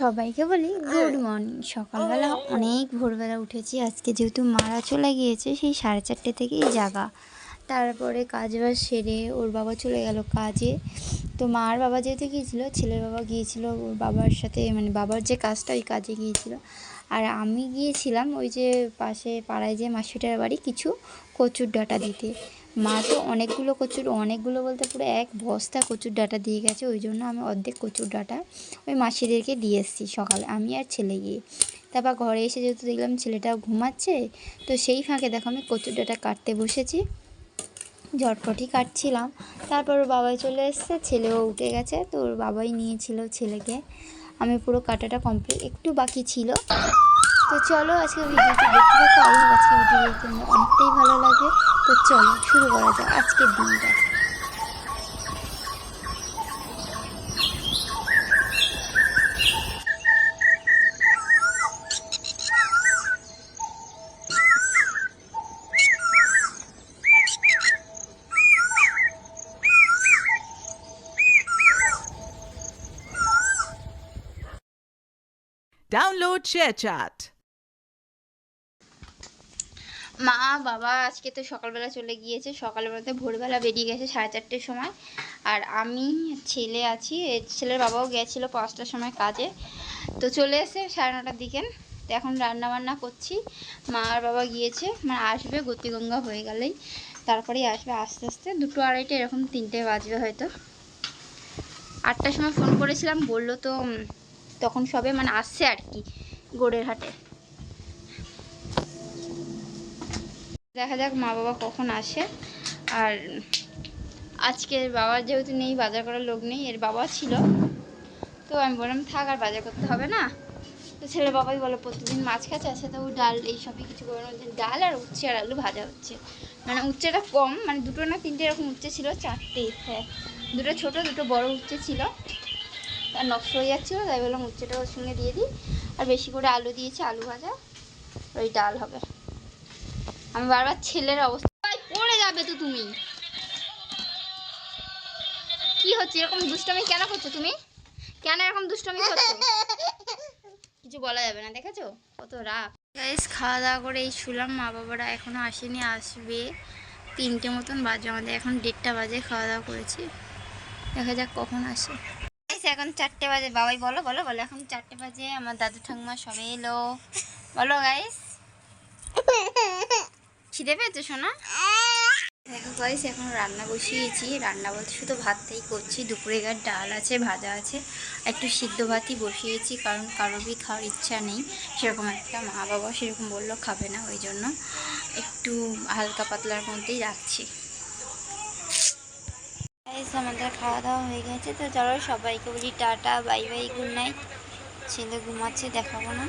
সবাইকে বলি good morning. সকালবেলা অনেক ভোরবেলা উঠেছি। আজকে যেহেতু মারা চলে গিয়েছে, সেই সাড়ে চারটে থেকেই জাগা। তারপরে কাজ বাজ সেরে ওর বাবা চলে গেল কাজে। তো মার বাবা যেহেতু গিয়েছিল, ছেলের বাবা গিয়েছিল, ওর বাবার সাথে মানে বাবার যে কাজটা ওই কাজে গিয়েছিল। আর আমি গিয়েছিলাম ওই যে পাশে পাড়ায় যে মাসিটার বাড়ি কিছু কচুর ডাঁটা দিতে। মা তো অনেকগুলো কচুর, অনেকগুলো বলতে পুরো এক বস্তা কচুর ডাঁটা দিয়ে গেছে, ওই জন্য আমি অর্ধেক কচুর ডাটা ওই মাসিদেরকে দিয়ে এসেছি সকালে, আমি আর ছেলে গিয়ে। তারপর ঘরে এসে যেহেতু দেখলাম ছেলেটাও ঘুমাচ্ছে, তো সেই ফাঁকে দেখো আমি কচুর ডাঁটা কাটতে বসেছি। ঝটপটি কাটছিলাম, তারপর ওর বাবাই চলে এসছে, ছেলেও উঠে গেছে, তো ওর বাবাই নিয়েছিল ছেলেকে। আমি পুরো কাটাটা কমপ্লিট, একটু বাকি ছিল। তো চলো আজকে ভিডিওটি দেখতে শুরু করা যাক আজকের দিনটা Download ShareChat. মা, বাবা আজকে তো সকালবেলা চলে গিয়েছে। সকালবেলাতে ভোরবেলা বেরিয়ে গেছে সাড়ে চারটের সময়। আর আমি ছেলে আছি ছেলের বাবাও গেছিল পাঁচটার সময় কাজে। তো চলে এসে সাড়ে নটার দিকে। তো এখন রান্না বান্না করছি। মা আর বাবা গিয়েছে মানে আসবে, গতিগঙ্গা হয়ে গেলেই। তারপরেই আসবে আস্তে আস্তে। দুটো আড়াইটে, এরকম তিনটে বাজবে হয়তো। আটটার সময় ফোন করেছিলাম, বলল তো তখন সবে মানে আসছে আর কি, গোড়ের হাটে। দেখা যাক মা বাবা কখন আসে। আর আজকে বাবার যেহেতু নেই, বাজার করার লোক নেই, এর বাবা ছিল। তো আমি বললাম, থাক, আর বাজার করতে হবে না। তো ছেলে বাবাই বলে, প্রতিদিন মাছ খাচ্ছে, আছে তো ডাল এইসবই কিছু করে না ডাল আর উচ্ছে আর আলু ভাজা হচ্ছে। মানে উচ্ছেটা কম মানে দুটো না তিনটে এরকম উচ্ছে ছিল, চারটে হ্যাঁ। দুটো ছোট, দুটো বড় উচ্ছে ছিল। আর নষ্ট হয়ে যাচ্ছিল, তাই বললাম উচ্ছেটা ওর সঙ্গে দিয়ে দিই। আর বেশি করে আলু দিয়েছি, আলু ভাজা, ওই ডাল হবে। আমি বারবার ছেলের অবস্থা। পড়ে যাবে তো তুমি। কি হচ্ছে? এরকম দুষ্টমি কেন করছ তুমি? কেন এরকম দুষ্টমি করছ? কিছু বলা যাবে না, দেখেছ? কত রাগ। গাইস খাওয়া দাওয়া করে এই শুলাম। মা বাবারা এখনও আসেনি, আসবে। তিনটে মতন বাজে, আমাদের এখন দেড়টা বাজে খাওয়া দাওয়া করেছি। দেখা যাক কখন আসে। এখন চারটে বাজে। বাবাই, বলো বলো বলো, এখন চারটে বাজে। আমার দাদু ঠাকুমা সবে এলো। বলো গাইস খিদে পেয়েছ শোনা দেখো গাইস এখন রান্না বসিয়েছি। রান্না বলতে শুধু ভাতটাই করছি। দুপুরে গার ডাল আছে, ভাজা আছে। একটু সিদ্ধ ভাতই বসিয়েছি, কারণ কারোরই খাওয়ার ইচ্ছা নেই। সেরকম একটা মা বাবা সেরকম বলল, খাবে না, ওই জন্য একটু হালকা পাতলার মধ্যেই রাখছি। আমাদের খাওয়া দাওয়া হয়ে গেছে, তো চলো সবাইকে বলি tata bye bye good night ছেলে ঘুমাচ্ছে, দেখাবো না।